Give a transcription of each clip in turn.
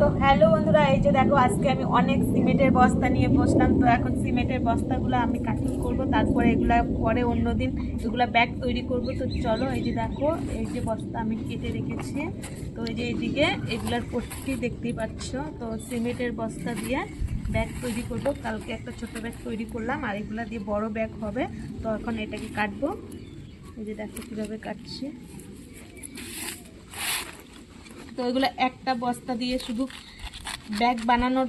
তো হ্যালো বন্ধুরা, এই যে দেখো, আজকে আমি অনেক সিমেন্টের বস্তা নিয়ে বসলাম। তো এখন সিমেন্টের বস্তাগুলো আমি কাটিং করব, তারপরে এগুলা পরে অন্যদিন এগুলা ব্যাগ তৈরি করব। তো চলো, এই যে দেখো, এই যে বস্তা আমি কেটে রেখেছি। তো এই যে এইদিকে এগুলার পট্টি দেখতেই পাচ্ছ। তো সিমেন্টের বস্তা দিয়ে ব্যাগ তৈরি করব। কালকে একটা ছোট ব্যাগ তৈরি করলাম, আর এগুলা দিয়ে বড় ব্যাগ হবে। তো এখন এটাকে কাটবো। এই যে দেখো কীভাবে কাটছি। তো এগুলো একটা বস্তা দিয়ে শুধু ব্যাগ বানানোর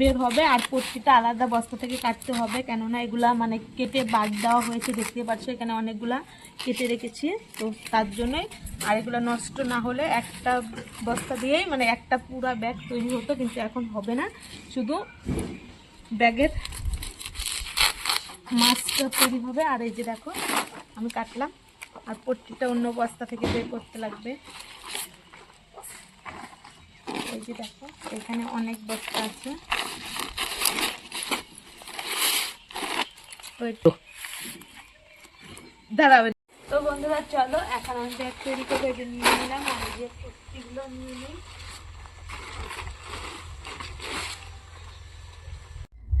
বের হবে আর প্রতিটা আলাদা বস্তা থেকে কাটতে হবে। কেননা এগুলা মানে কেটে বাদ দেওয়া হয়েছে দেখতে পাচ্ছ এখানে অনেকগুলা কেটে রেখেছি। তো তার জন্যই আর এগুলো নষ্ট না হলে একটা বস্তা দিয়েই মানে একটা পুরা ব্যাগ তৈরি হতো, কিন্তু এখন হবে না। শুধু ব্যাগের মাছটা তৈরি হবে। আর এই যে দেখো, আমি কাটলাম। আর পট্টিটা অন্য বস্তা থেকে বের করতে লাগবে। এই যে দেখো, এখানে অনেক বস্তা আছে। তো। বন্ধুরা, চলো, এখন আমি ব্যাগ তৈরি করে নিয়ে নিলাম আমি যে কুর্তিগুলো নিয়ে নিই।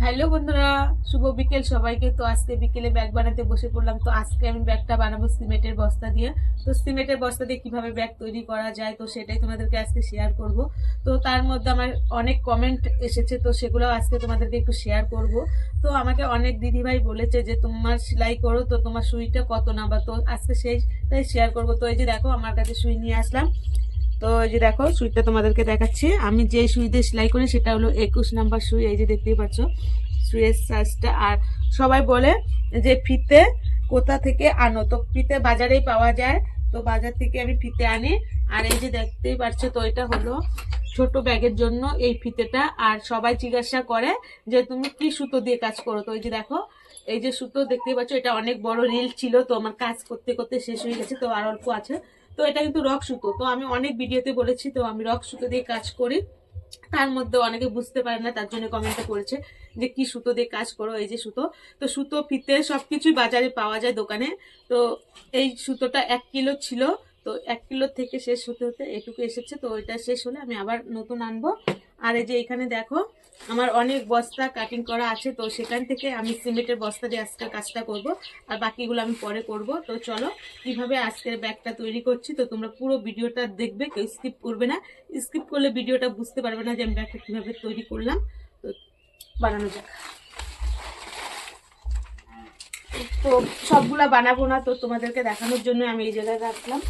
হ্যালো বন্ধুরা, শুভ বিকেল সবাইকে। তো আজকে বিকেলে ব্যাগ বানাতে বসে পড়লাম। তো আজকে আমি ব্যাগটা বানাবো সিমেন্টের বস্তা দিয়ে। তো সিমেন্টের বস্তা দিয়ে কীভাবে ব্যাগ তৈরি করা যায়, তো সেটাই তোমাদেরকে আজকে শেয়ার করব। তো তার মধ্যে আমার অনেক কমেন্ট এসেছে, তো সেগুলো আজকে তোমাদেরকে একটু শেয়ার করব। তো আমাকে অনেক দিদিভাই বলেছে যে, তোমার সেলাই করো, তো তোমার সুইটা কত না? বা তো আজকে সেইটাই শেয়ার করব। তো এই যে দেখো, আমার কাছে সুই নিয়ে আসলাম। তো এই যে দেখো সুইটা তোমাদেরকে দেখাচ্ছি। আমি যে সুই দিয়ে সেলাই করি, সেটা হলো একুশ নাম্বার সুই, এই যে দেখতেই পাচ্ছ, সুইয়ের সাইজটা আর সবাই বলে যে ফিতে কোথা থেকে আনো? তো ফিতে বাজারেই পাওয়া যায়। তো বাজার থেকে আমি ফিতে আনি। আর এই যে দেখতেই পাচ্ছ, তো এটা হলো ছোট ব্যাগের জন্য এই ফিতেটা। আর সবাই জিজ্ঞাসা করে যে তুমি কি সুতো দিয়ে কাজ করো? তো এই যে দেখো, এই যে সুতো দেখতেই পাচ্ছ, এটা অনেক বড় রিল ছিল। তো আমার কাজ করতে করতে শেষ হয়ে গেছে, তো আর অল্প আছে। তো এটা কিন্তু রক সুতো তো আমি অনেক ভিডিওতে বলেছি, তো আমি রক সুতো দিয়ে কাজ করি। তার মধ্যে অনেকে বুঝতে পারে না, তার জন্য কমেন্টে করেছে যে কি সুতো দিয়ে কাজ করো, এই যে সুতো তো সুতো ফিতে সব কিছুই বাজারে পাওয়া যায় দোকানে। তো এই সুতোটা এক কিলো ছিল। তো এক কিলো থেকে শেষ হতে হতে এটুকু এসেছে, তো ওইটা শেষ হলে আমি আবার নতুন আনব। আর এই যে এখানে দেখো, আমার অনেক বস্তা কাটিং করা আছে, তো সেখান থেকে আমি সিমেন্টের বস্তা দিয়ে আজকে কাজটা করব, আর বাকিগুলো আমি পরে করব। তো চলো, কীভাবে আজকের ব্যাগটা তৈরি করছি, তো তোমরা পুরো ভিডিওটা দেখবে, কেউ স্কিপ করবে না। স্কিপ করলে ভিডিওটা বুঝতে পারবে না যে আমি ব্যাগটা কীভাবে তৈরি করলাম। তো বানানো যাক। তো সবগুলা বানাবো না, তো তোমাদেরকে দেখানোর জন্য আমি এই জায়গায় রাখলাম।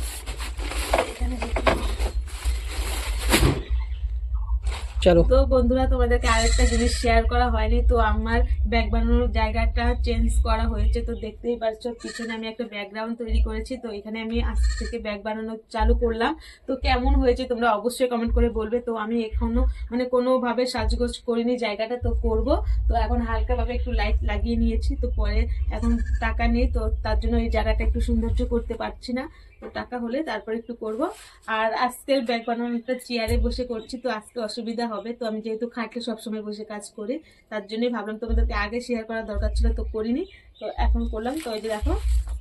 চলো। তো বন্ধুরা, তোমাদেরকে আরেকটা জিনিস শেয়ার করা হয়নি, তো আমার ব্যাগ বানানোর জায়গাটা চেঞ্জ করা হয়েছে, তো দেখতেই পাচ্ছ পিছনে আমি একটা ব্যাকগ্রাউন্ড তৈরি করেছি, তো এখানে আমি আজ থেকে ব্যাগ বানানো চালু করলাম। তো কেমন হয়েছে তোমরা অবশ্যই কমেন্ট করে বলবে, তো আমি এখনও মানে কোনোভাবে সাজগোজ করিনি জায়গাটা, তো করব। তো এখন হালকাভাবে একটু লাইট লাগিয়ে নিয়েছি, তো পরে এখন টাকা নেই, তো তার জন্য এই জায়গাটা একটু সৌন্দর্য করতে পারছি না। তো টাকা হলে তারপর একটু করব। আর আজকের ব্যাগ বানানোটা চেয়ারে বসে করছি, তো আজকে অসুবিধা হবে। তো আমি যেহেতু খাটে সবসময় বসে কাজ করি, তার জন্যই ভাবলাম তোমাদেরকে আগে শেয়ার করার দরকার ছিল, তো করিনি। তো এখন করলাম। তো এই যে দেখো,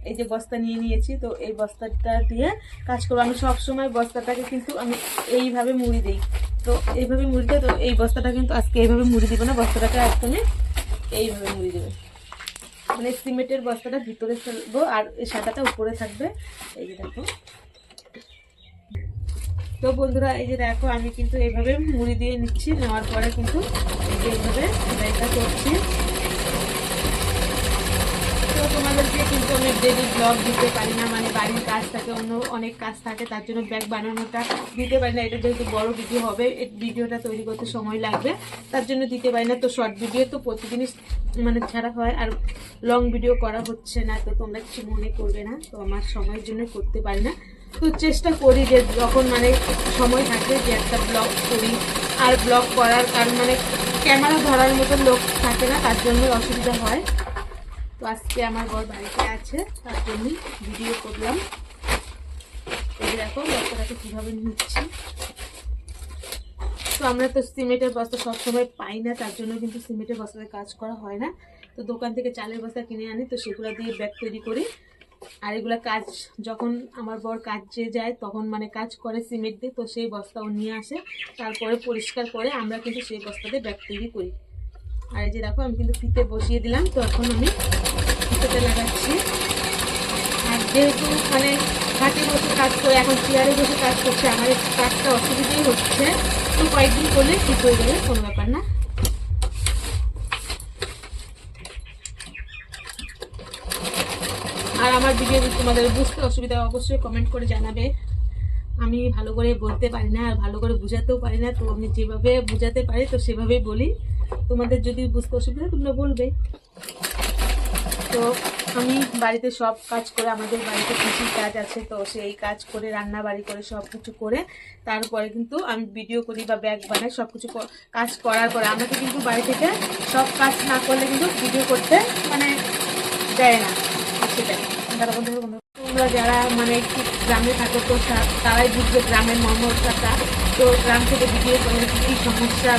এই যে বস্তা নিয়ে নিয়েছি, তো এই বস্তাটা দিয়ে কাজ করব। আমি সবসময় বস্তাটাকে কিন্তু আমি এইভাবে মুড়ি দিই। তো এইভাবে মুড়ি দিই তো এই বস্তাটা কিন্তু আজকে এইভাবে মুড়ি দিব না, বস্তাটাকে একদমই এইভাবে মুড়ি দেবে। মানে সিমেন্টের বস্তাটা ভিতরে ফেলব আর এই সাদাটা উপরে থাকবে। এই যে দেখো। তো বন্ধুরা, এই যে দেখো, আমি কিন্তু এইভাবে মুড়ি দিয়ে নিচ্ছি, নেওয়ার পরে কিন্তু এই যে এইভাবে সেলাইটা করছি তো আমি ডেলি ব্লগ দিতে পারি না মানে বাড়ির কাজ থাকে, অন্য অনেক কাজ থাকে, তার জন্য ব্যাগ বানানোটা দিতে পারি না, এটা যেহেতু বড় ভিডিও হবে ভিডিওটা তৈরি করতে সময় লাগবে, তার জন্য দিতে পারি না, তো শর্ট ভিডিও তো প্রতিদিনই মানে ছাড়া হয়, আর লং ভিডিও করা হচ্ছে না, তো তোমরা কিছু মনে করবে না, তো আমার সময়ের জন্য করতে পারি না, তো চেষ্টা করি যে যখন মানে সময় থাকে যে একটা ব্লগ করি, আর ব্লগ করার কারণ মানে ক্যামেরা ধরার মতো লোক থাকে না, তার জন্য অসুবিধা হয় তো আজকে আমার বর বাড়িতে আছে, তার জন্যই ভিডিও করলাম। দেখো, বস্তাটাকে কীভাবে নিচ্ছি। তো আমরা তো সিমেন্টের বস্তা সবসময় পাই না, তার জন্য কিন্তু সিমেন্টের বস্তাতে কাজ করা হয় না। তো দোকান থেকে চালের বস্তা কিনে আনি, তো সেগুলো দিয়ে ব্যাগ তৈরি করি। আর এগুলো কাজ, যখন আমার বর কাজে যায়, তখন মানে কাজ করে সিমেন্ট দিয়ে, তো সেই বস্তাও নিয়ে আসে। তারপরে পরিষ্কার করে আমরা কিন্তু সেই বস্তাতে ব্যাগ তৈরি করি। আর এই যে দেখো, আমি কিন্তু ফিতে বসিয়ে দিলাম, তো এখন আমি ফিতেতে লাগাচ্ছি। আর যেহেতু মানে হাতে বসে কাজ করে, এখন চেয়ারে বসে কাজ করছে, আমার কাজটা অসুবিধাই হচ্ছে। তো কয়েকদিন করলে ঠিক হয়ে যাবে, কোনো ব্যাপার না। আর আমার ভিডিও তোমাদের বুঝতে অসুবিধা অবশ্যই কমেন্ট করে জানাবে। আমি ভালো করে বলতে পারি না, আর ভালো করে বোঝাতেও পারি না, তো আমি যেভাবে বোঝাতে পারি, তো সেভাবেই বলি। তোমাদের যদি বুঝতে অসুবিধা তোমরা বলবে। তো আমি বাড়িতে সব কাজ করে, আমাদের বাড়িতে কিছু কাজ আছে, তো সেই কাজ করে রান্না বাড়ি করে সব কিছু করে, তারপরে কিন্তু আমি ভিডিও করি বা ব্যাগ বানাই সব কিছু কাজ করার পরে আমাকে কিন্তু বাড়ি থেকে সব কাজ না করলে কিন্তু ভিডিও করতে মানে দেয় না। সেটাই তোমরা যারা মানে একটু গ্রামে থাকো, তো তারাই বুঝবে গ্রামের মর্মটাটা তো গ্রাম থেকে ভিডিও করলে কি সমস্যা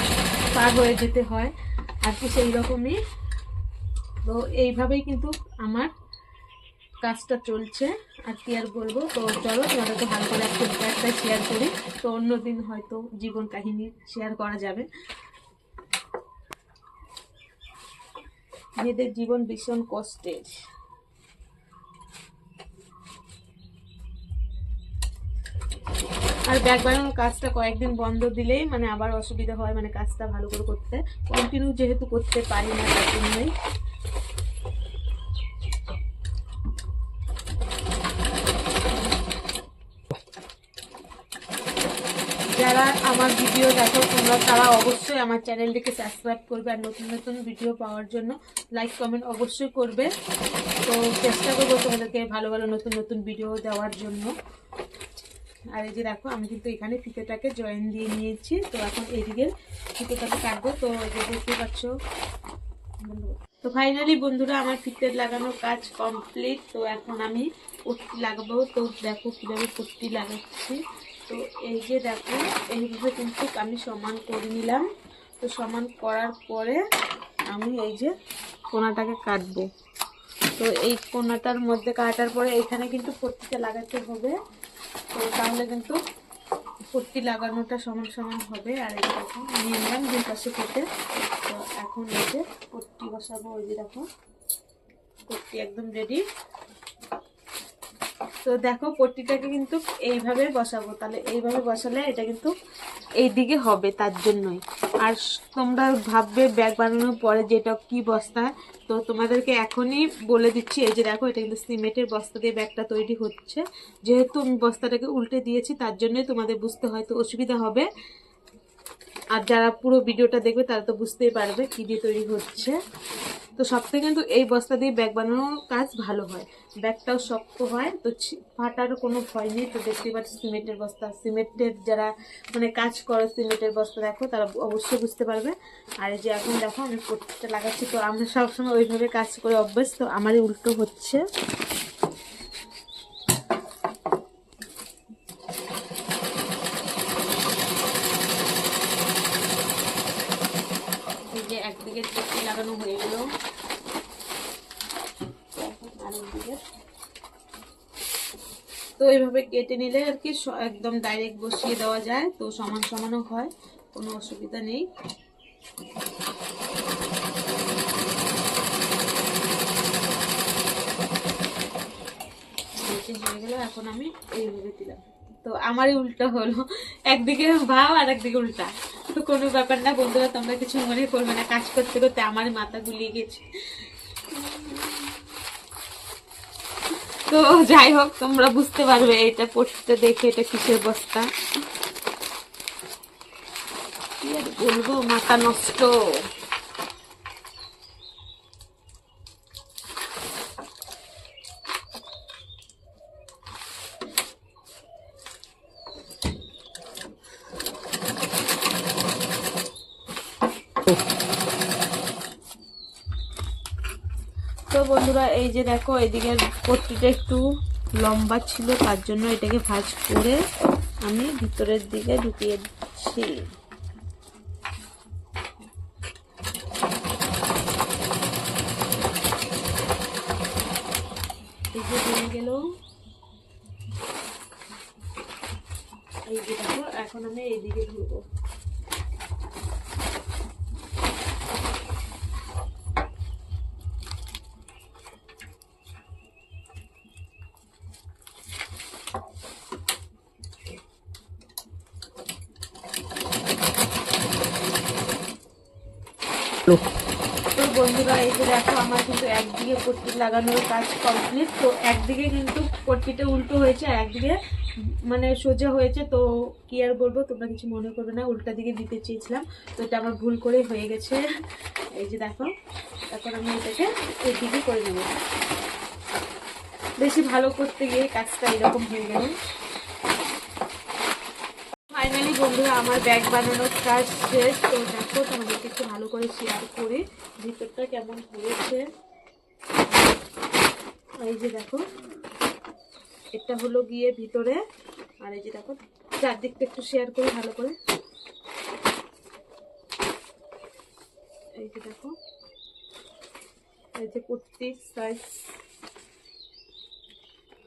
পার হয়ে যেতে হয়। আর কি সেই রকমই। তো এইভাবেই কিন্তু আমার কাজটা চলছে। আর কি আর বলব? তো চলো তোমাদেরকে ভালো করে একটু শেয়ার করি। তো অন্যদিন হয়তো জীবন কাহিনী শেয়ার করা যাবে। মেয়েদের জীবন ভীষণ কষ্টের। আর ব্যাগ বানানোর কাজটা কয়েকদিন বন্ধ দিলেই মানে আবার অসুবিধা হয় মানে কাজটা ভালো করে করতে। কন্টিনিউ যেহেতু করতে পারি না, তার জন্যই। যারা আমার ভিডিও দেখো, তোমরা তারা অবশ্যই আমার চ্যানেলটিকে সাবস্ক্রাইব করবে আর নতুন নতুন ভিডিও পাওয়ার জন্য লাইক কমেন্ট অবশ্যই করবে। তো চেষ্টা করব তোমাদেরকে ভালো ভালো নতুন নতুন ভিডিও দেওয়ার জন্য। আর এই যে দেখো, আমি কিন্তু এখানে ফিতেটাকে জয়েন দিয়ে নিয়েছি। তো এখন এইদিকে ফিতেটাকে কাটবো। তো এই দেখতে পাচ্ছ, তো ফাইনালি বন্ধুরা, আমার ফিতের লাগানোর কাজ কমপ্লিট তো এখন আমি পট্টি লাগাবো। তো দেখো কীভাবে পট্টি লাগাচ্ছি। তো এই যে দেখো, এইভাবে কিন্তু আমি সমান করে নিলাম। তো সমান করার পরে আমি এই যে কোনাটাকে কাটবো। তো এই কোনাটার মধ্যে কাটার পরে এখানে কিন্তু পট্টিটা লাগাতে হবে। তো তাহলে কিন্তু পট্টি লাগানোটা সমান সমান হবে, আর এই দেখো, নিয়ে নিলাম দুই পাশে কেটে। তো এখন এই যে পট্টি বসাবো, ওই যে দেখো, পট্টি একদম রেডি তো দেখো পট্টিটাকে কিন্তু এইভাবে বসাবো। তাহলে এইভাবে বসালে এটা কিন্তু এই দিকে হবে তার জন্যই। আর তোমরা ভাববে ব্যাগ বানানোর পরে যেটা কি বস্তা? তো তোমাদেরকে এখনই বলে দিচ্ছি, এই যে দেখো এটা কিন্তু সিমেন্টের বস্তা দিয়ে ব্যাগটা তৈরি হচ্ছে। যেহেতু আমি বস্তাটাকে উল্টে দিয়েছি, তার জন্যই তোমাদের বুঝতে হয়তো অসুবিধা হবে। আর যারা পুরো ভিডিওটা দেখবে তারা তো বুঝতেই পারবে কী দিয়ে তৈরি হচ্ছে। তো সব থেকে কিন্তু এই বস্তা দিয়ে ব্যাগ বানানোর কাজ ভালো হয়। ব্যাগটাও শক্ত হয়, তো ছি- ফাটার কোনো ভয় নেই। তো দেখতেই পাচ্ছি সিমেন্টের বস্তা। সিমেন্টের যারা মানে কাজ করে সিমেন্টের বস্তা দেখো, তারা অবশ্যই বুঝতে পারবে। আর এই যে এখন দেখো, আমি প্রত্যেকটা লাগাচ্ছি, তো আমরা সবসময় ওইভাবে কাজ করে অভ্যাস তো আমারই উল্টো হচ্ছে। একদিকে চুক্তি লাগানো হয়ে গেল এখন আরেকদিকে। তো এইভাবে কেটে নিলে আর কি একদম ডাইরেক্ট বসিয়ে দেওয়া যায়, তো সমান সমানও হয়, কোনো অসুবিধা নেই। হয়ে গেল, এখন আমি এইভাবে দিলাম। তো আমারই উল্টো হলো, একদিকে ভাব আর একদিকে উল্টা। তো কোনো ব্যাপার না, বন্ধুরা, তোমরা কিছু মনে করবে না, কাজ করতে করতে আমার মাথা গুলিয়ে গেছে। তো যাই হোক, তোমরা বুঝতে পারবে এটা পড়তে দেখে এটা কিসের বস্তা। কি আর বলব, মাথা নষ্ট। তো বন্ধুরা, এই যে দেখো এদিকে পট্টিটা একটু লম্বা ছিল, তার জন্য এটাকে ভাঁজ করে আমি ভিতরের দিকে ঢুকিয়ে দিচ্ছি। এই দেখো, এখন আমি এইদিকে ধরবো তো বন্ধুরা, এই যে দেখো, আমার কিন্তু একদিকে পট্টি লাগানোর কাজ কমপ্লিট তো একদিকে কিন্তু পট্টিটা উল্টো হয়েছে একদিকে মানে সোজা হয়েছে। তো কি আর বলব, তোমরা কিছু মনে করবে না, উল্টা দিকে দিতে চেয়েছিলাম। তো এটা আমার ভুল করে হয়ে গেছে। এই যে দেখো, এখন আমি এটাকে এই দিকে করে নেব। বেশি ভালো করতে গিয়ে কাজটা এরকম হয়ে গেল। ফাইনালি বন্ধুরা, আমার ব্যাগ বানানোর কাজ শেষ। তো দেখো, তোমাদেরকে একটু ভালো করে শেয়ার করি। ভিতরটা কেমন হয়েছে? এই যে দেখো, এটা হলো গিয়ে ভিতরে। আর এই যে দেখো, চারদিকটা একটু শেয়ার করি ভালো করে। এই যে দেখো, এই যে কুর্তির সাইজ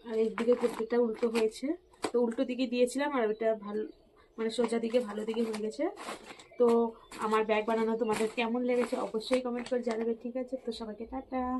আর একদিকে কুর্তিটা উল্টো হয়েছে। তো উল্টো দিকে দিয়েছিলাম, আর ওটা ভালো মানে সোজা দিকে, ভালো দিকে হয়ে গেছে। তো আমার ব্যাগ বানানো তোমাদের কেমন লেগেছে অবশ্যই কমেন্ট করে জানাবে, ঠিক আছে? তো সবাইকে টাটা।